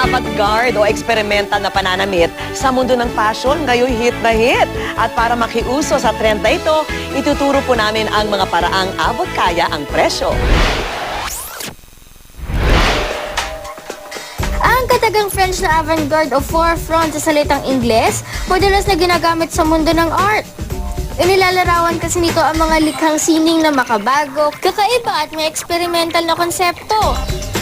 avant-garde o experimental na pananamit sa mundo ng fashion ngayon hit na hit. At para makiuso sa trend na ito, ituturo po namin ang mga paraang abot kaya ang presyo. Ang katagang French na avant-garde o forefront sa salitang Ingles, madalas na ginagamit sa mundo ng art. Inilalarawan kasi nito ang mga likhang sining na makabago, kakaiba at may experimental na konsepto.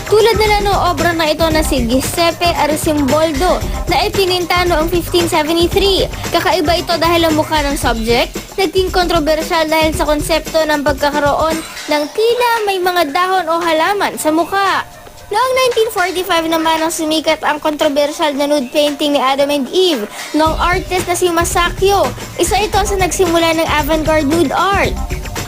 Tulad na lang ng obra na ito na si Giuseppe Arcimboldo na ipininta noong 1573. Kakaiba ito dahil ang mukha ng subject, naging kontrobersyal dahil sa konsepto ng pagkakaroon ng tila may mga dahon o halaman sa mukha. Noong 1945 naman ang sumikat ang kontrobersyal na nude painting ni Adam and Eve ng artist na si Masakyo. Isa ito sa nagsimula ng avant-garde nude art.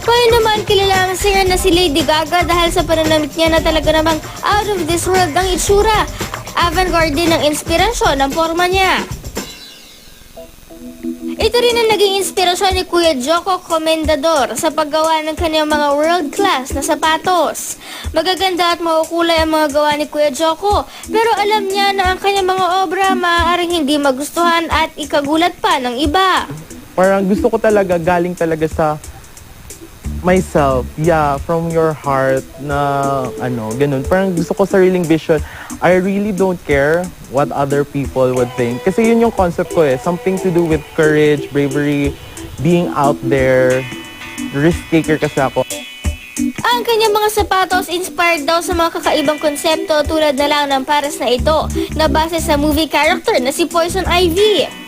Ngayon naman kilala ang singer na si Lady Gaga dahil sa pananamit niya na talaga namang out of this world ang itsura. Avant-garde din ang inspirasyon ng forma niya. Ito rin ang naging inspirasyon ni Kuya Joko Comendador sa paggawa ng kanyang mga world-class na sapatos. Magaganda at maukulay ang mga gawa ni Kuya Joko, pero alam niya na ang kanyang mga obra maaaring hindi magustuhan at ikagulat pa ng iba. Parang gusto ko talaga galing talaga sa myself, yeah, from your heart na ano, ganun. Parang gusto ko sariling vision. I really don't care what other people would think. Kasi yun yung concept ko eh. Something to do with courage, bravery, being out there. Risk taker kasi ako. Ang kanyang mga sapatos inspired daw sa mga kakaibang konsepto tulad na lang ng pares na ito na base sa movie character na si Poison Ivy.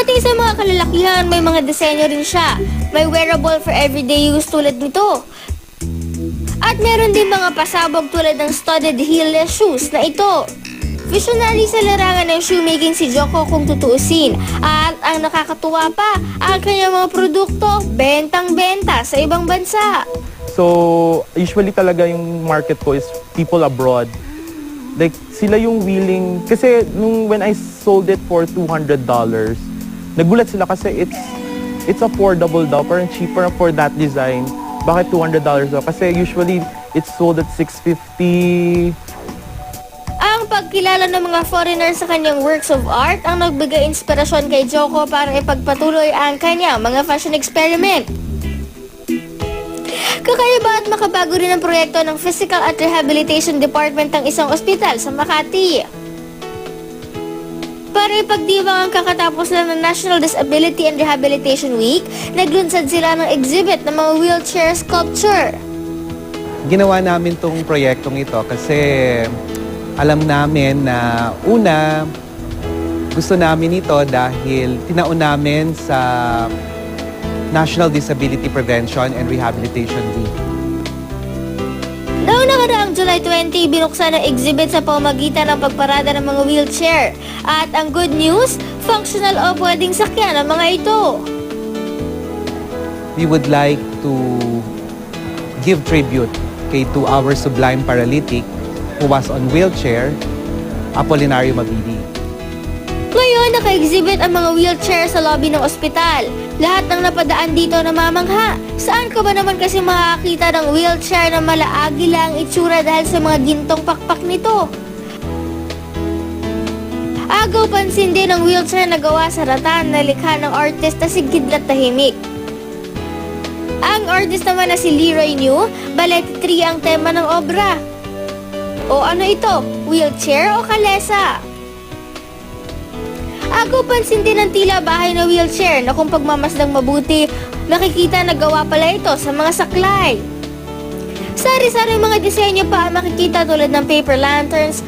Pati sa mga kalalakihan, may mga disenyo rin siya. May wearable for everyday use tulad nito. At meron din mga pasabog tulad ng studded heelless shoes na ito. Visionary sa larangan ng shoemaking si Joko kung tutuusin. At ang nakakatuwa pa, ang kanyang mga produkto, bentang-benta sa ibang bansa. So, usually talaga yung market ko is people abroad. Like, sila yung willing, kasi nung when I sold it for $200, nagulat sila kasi it's it's affordable daw, parang cheaper for that design. Bakit $200 daw? Kasi usually it's sold at $650. Ang pagkilala ng mga foreigner sa kanyang works of art ang nagbigay inspirasyon kay Joko para ipagpatuloy ang kanyang mga fashion experiment. Kakaiba at makabago rin ang proyekto ng Physical at Rehabilitation Department ng isang ospital sa Makati. Para ipagdiwang ang kakatapos lang ng National Disability and Rehabilitation Week, naglunsad sila ng exhibit ng mga wheelchair sculpture. ginawa namin tong proyektong ito kasi alam namin na una, gusto namin ito dahil tinaon namin sa National Disability Prevention and Rehabilitation Week. Noong nakaraang July 20, binuksan ang exhibit sa pamamagitan ng pagparada ng mga wheelchair. At ang good news, functional o pwedeng sakyan ang mga ito. We would like to give tribute kay to our sublime paralytic who was on wheelchair, Apolinario Mabidi. Ngayon, naka-exhibit ang mga wheelchair sa lobby ng ospital. Lahat ng napadaan dito namamangha. Saan ka ba naman kasi makakita ng wheelchair na malaagi lang itsura dahil sa mga gintong pakpak nito? Agaw pansin din ang wheelchair na gawa sa ratan na likha ng artist na si Kidlat Tahimik. Ang artist naman na si Leroy New, ballet tree ang tema ng obra. O ano ito? Wheelchair o kalesa? Ako pansin din ang tila bahay na wheelchair na kung pagmamasdang mabuti, makikita na gawa pala ito sa mga saklay. Sari-sari mga disenyo pa makikita tulad ng paper lanterns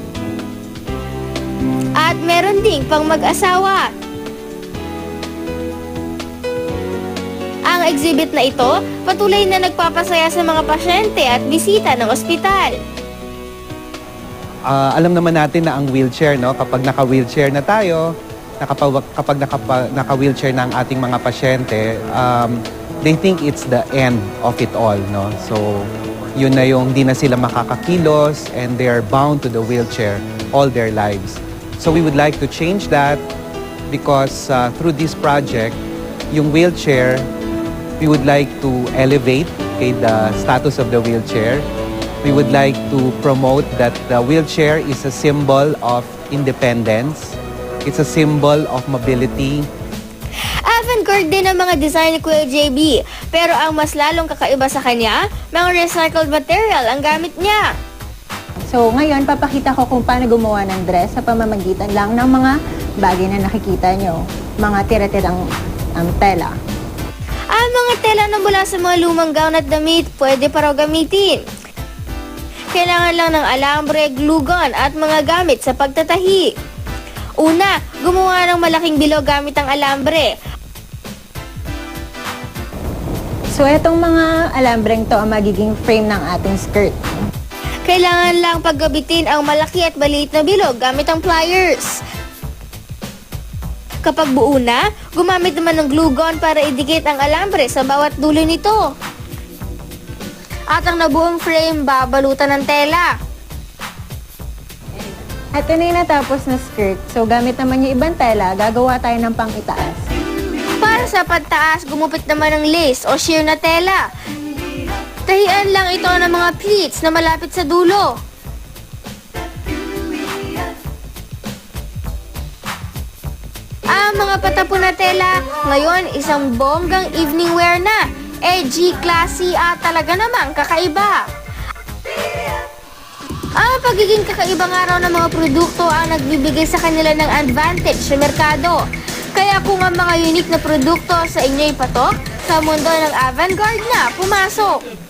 at meron ding pang mag-asawa. Ang exhibit na ito patuloy na nagpapasaya sa mga pasyente at bisita ng ospital. Ah, alam naman natin na ang wheelchair, no, kapag naka-wheelchair na tayo, nakapa, kapag nakapa, naka-wheelchair na ang ating mga pasyente, um, they think it's the end of it all. No? So, yun na yung di na sila makakakilos and they are bound to the wheelchair all their lives. So we would like to change that because uh, through this project, yung wheelchair, we would like to elevate okay, the status of the wheelchair We would like to promote that the wheelchair is a symbol of independence. It's a symbol of mobility. Avant-garde din ang mga design ni Kuya JB. Pero ang mas lalong kakaiba sa kanya, mga recycled material ang gamit niya. So ngayon, papakita ko kung paano gumawa ng dress sa pamamagitan lang ng mga bagay na nakikita nyo. Mga tira-tirang um, tela. Ang mga tela na mula sa mga lumang gown at damit, pwede pa raw gamitin. Kailangan lang ng alambre, glue gun at mga gamit sa pagtatahi. Una, gumawa ng malaking bilog gamit ang alambre. So etong mga alambreng to ang magiging frame ng ating skirt. Kailangan lang paggabitin ang malaki at maliit na bilog gamit ang pliers. Kapag buo na, gumamit naman ng glue gun para idikit ang alambre sa bawat dulo nito. At ang nabuong frame, babalutan ng tela. Ito na yung natapos na skirt. So gamit naman yung ibang tela, gagawa tayo ng pang itaas. Para sa pantaas, gumupit naman ng lace o sheer na tela. Tahian lang ito ng mga pleats na malapit sa dulo. Ang mga patapon na tela, ngayon isang bonggang evening wear na. Edgy, classy at talaga namang kakaiba. Ang pagiging kakaiba nga raw ng mga produkto ang nagbibigay sa kanila ng advantage sa merkado. Kaya kung ang mga unique na produkto sa inyo'y patok, sa mundo ng avant-garde na pumasok.